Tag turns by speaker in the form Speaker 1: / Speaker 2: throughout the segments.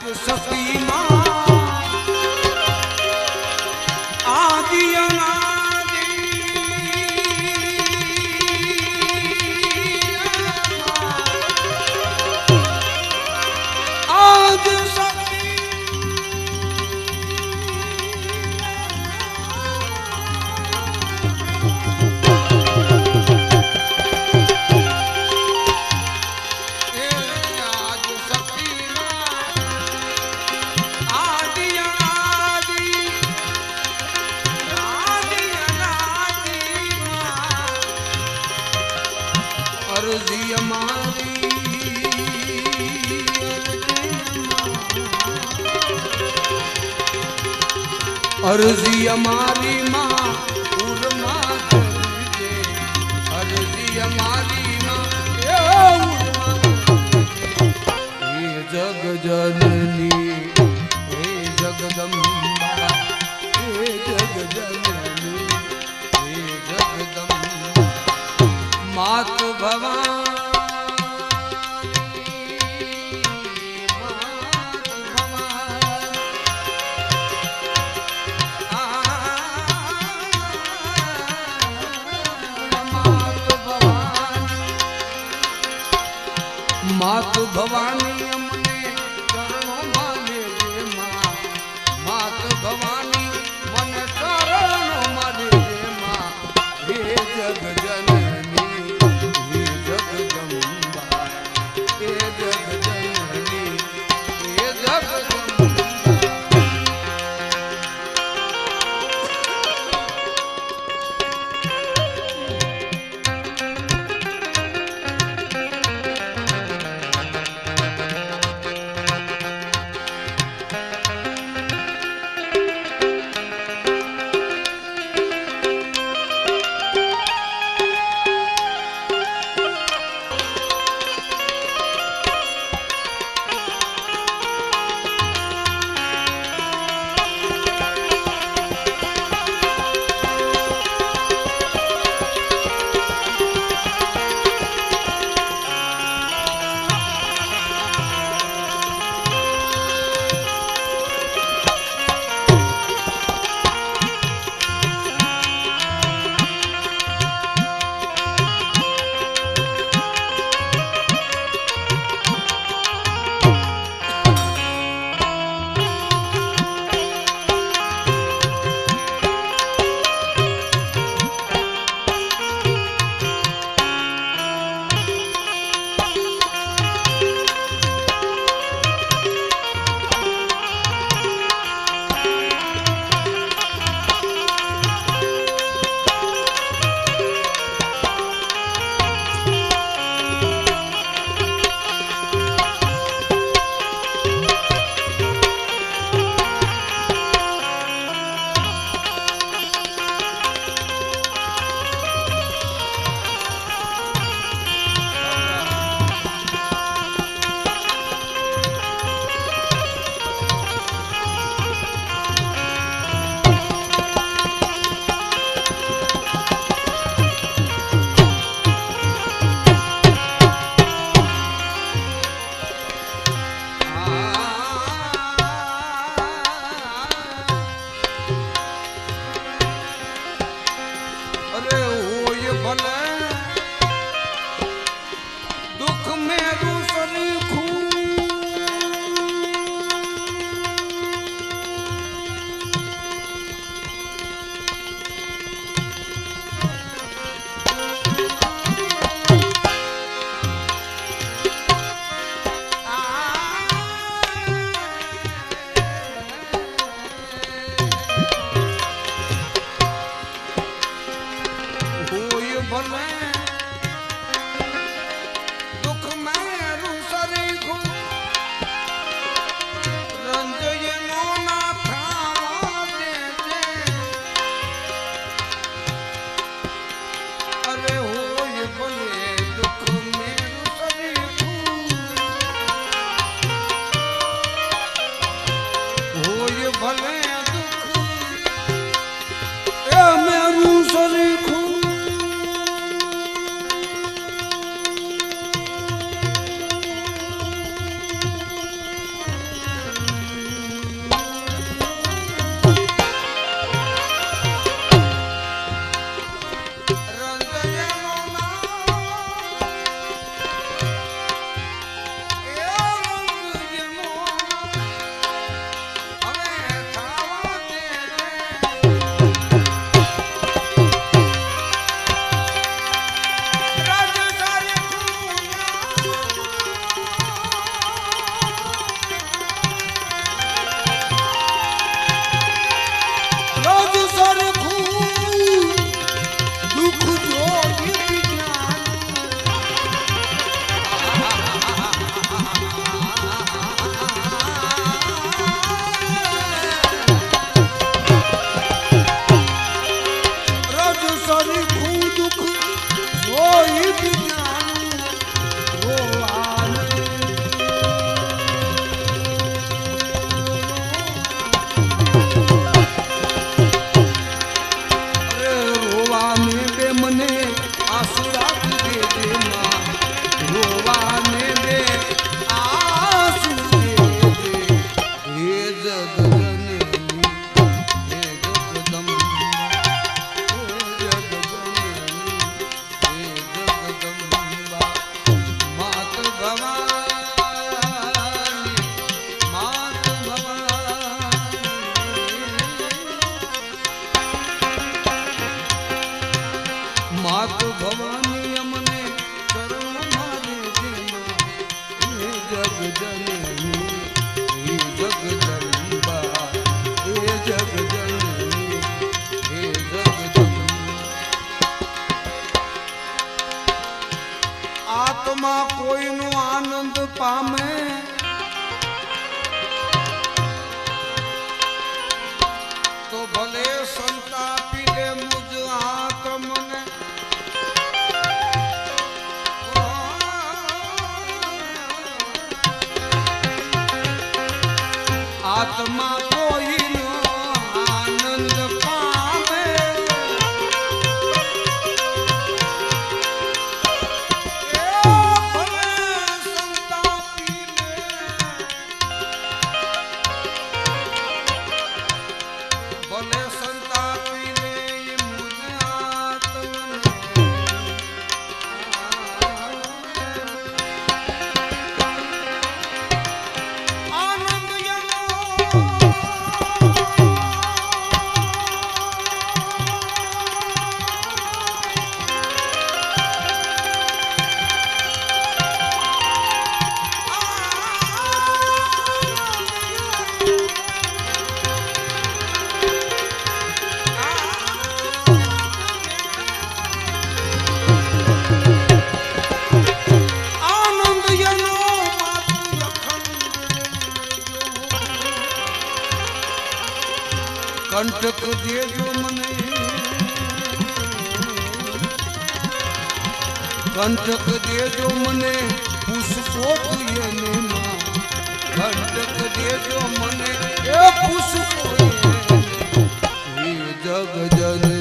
Speaker 1: सती माँ અરજી અમારી માં કરજે. અરજી અમારી માં જગ જનની હે જગદંબા હે હે જગદંબા. માત ભવાની માત ભવાની અમને ચરણોમાં લેજે માં માત ભવાની મને ચરણોમાં લેજે માં હે જગ আমার આત્મા કંટક દેજો મને. કંટક દેજો મને પુષ્પો એને કંટક દેજો મને, એ પુષ્પો જગ જને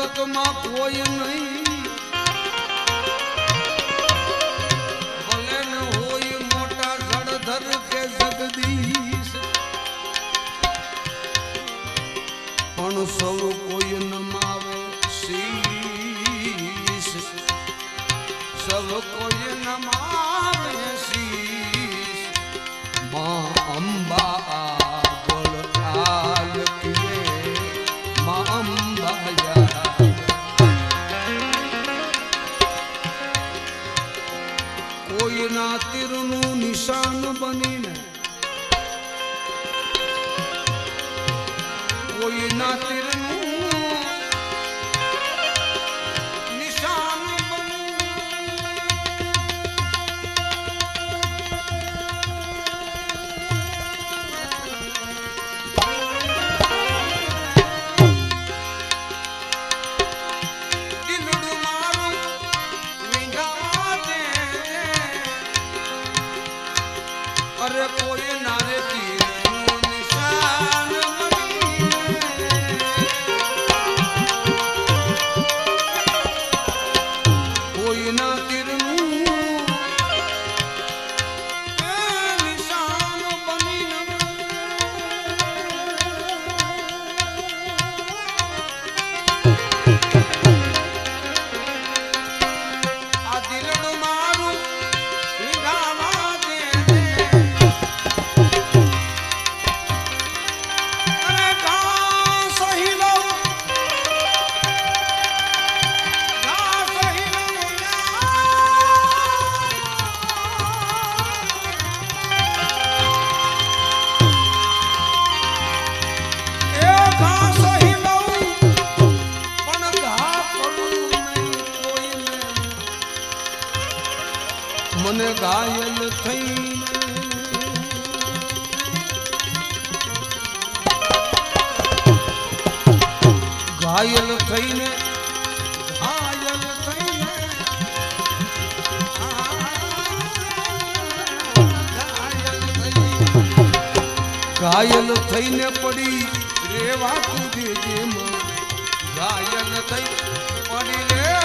Speaker 1: જગતમાં કોઈ નહીં. મોટા પણ સૌ કોઈ નમાવે શીશ. સૌ કોઈ નમાવે શીશ. મા અંબા આગળ કાલ ના તીરનું નિશાન બનીને કોઈના તીર ઘાયલ થઈને પડી રેવા કુદે જેમ. ઘાયલ થઈ પડી રે.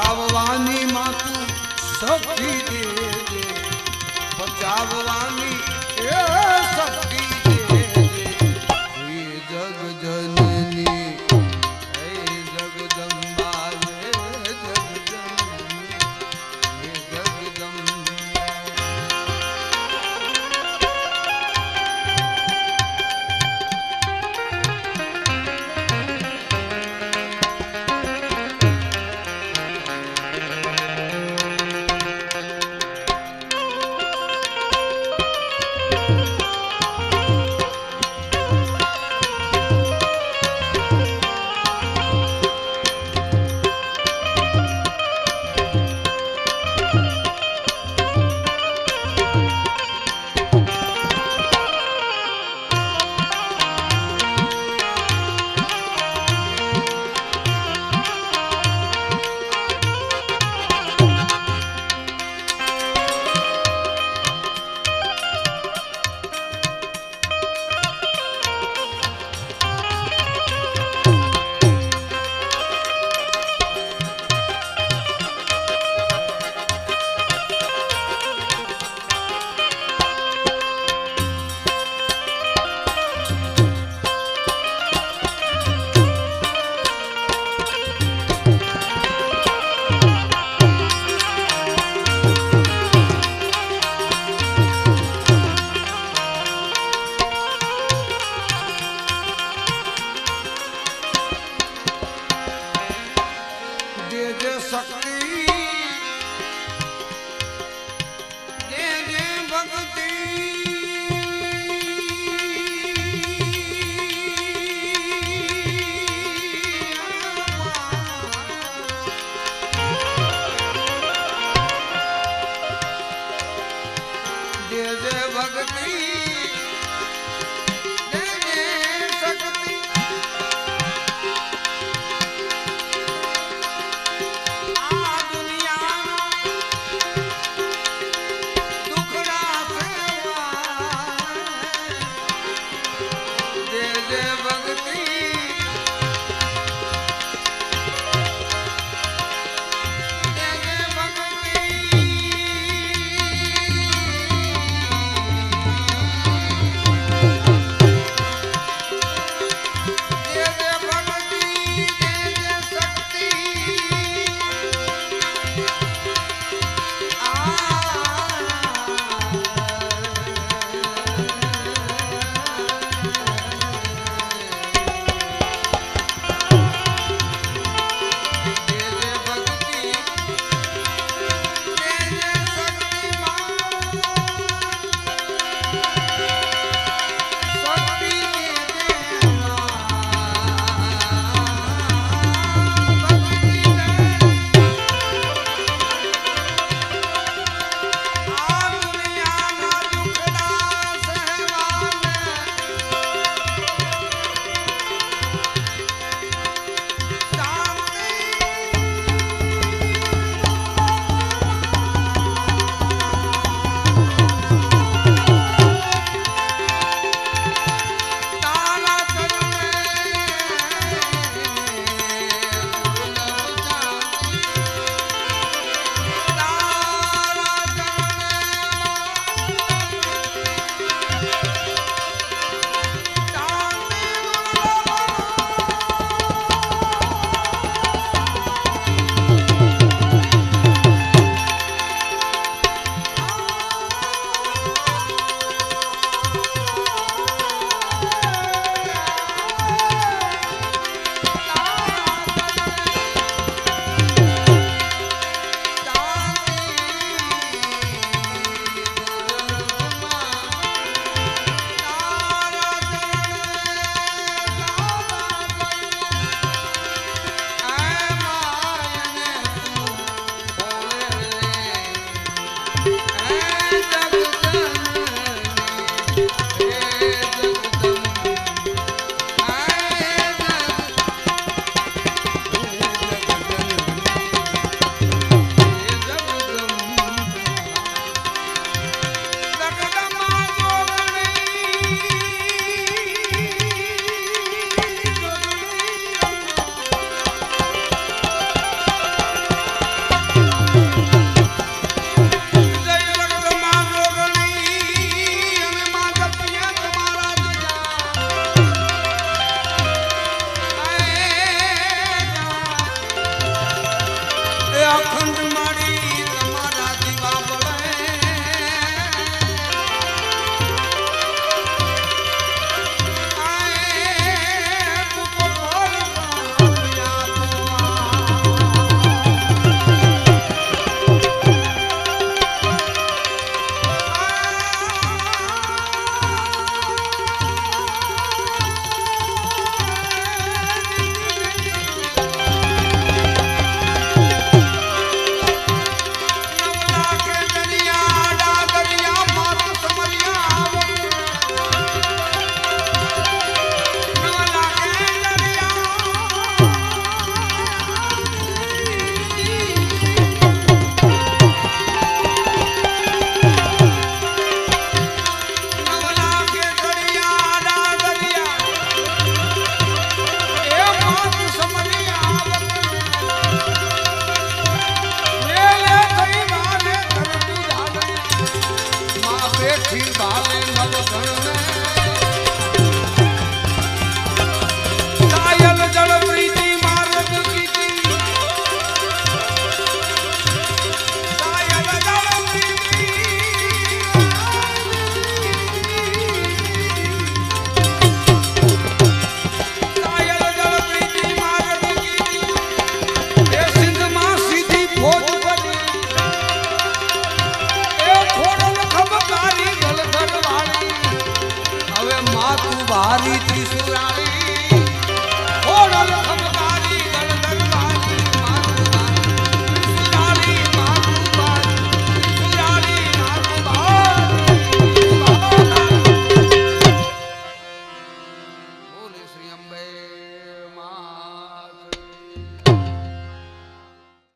Speaker 1: બચાવવાની માતું શક્તિ દે બચાવવાની શક્તિ